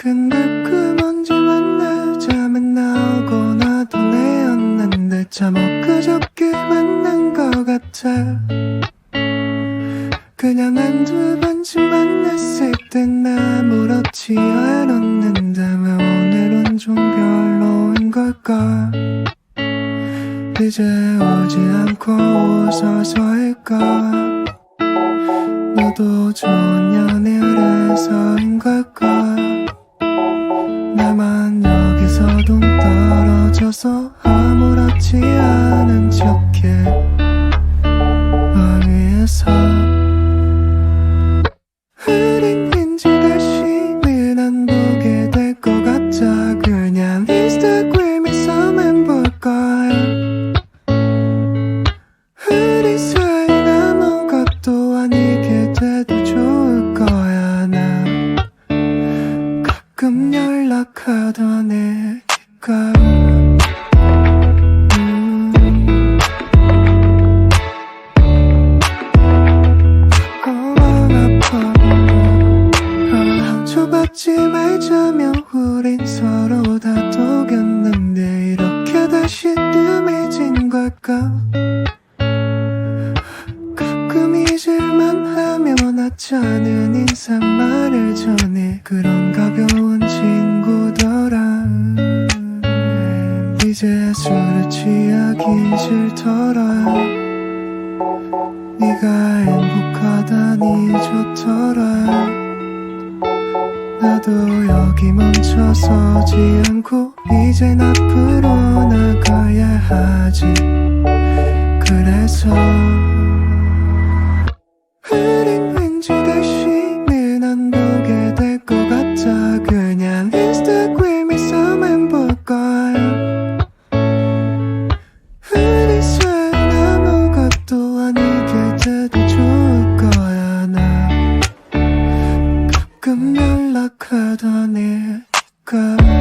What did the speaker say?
근데 그 먼지 만나자면 나오고 나도 내였는데 참 엊그저께 만난 것 같아. 그냥 한두 번씩 만났을 땐 아무렇지 않았는데 왜 오늘은 좀 별로인 걸까 이제 오지 않고 웃어서일까 너도 좋은 연애를 해서인 걸까 아무렇지 않은 척해. 널 위해서 상처받지 말자며 우린 서로 다 독였는데 이렇게 다시 뜸해진 걸까? 가끔 잊을만 하면 하찮은 인사말을 전해 그런 가벼운 친구더라. 이제 술을 취하기 싫더라. 네가 행복하다니 좋더라 나도 여기 멈춰서지 않고 이젠 앞으로 나가야 하지. 그래서 연락하던 애가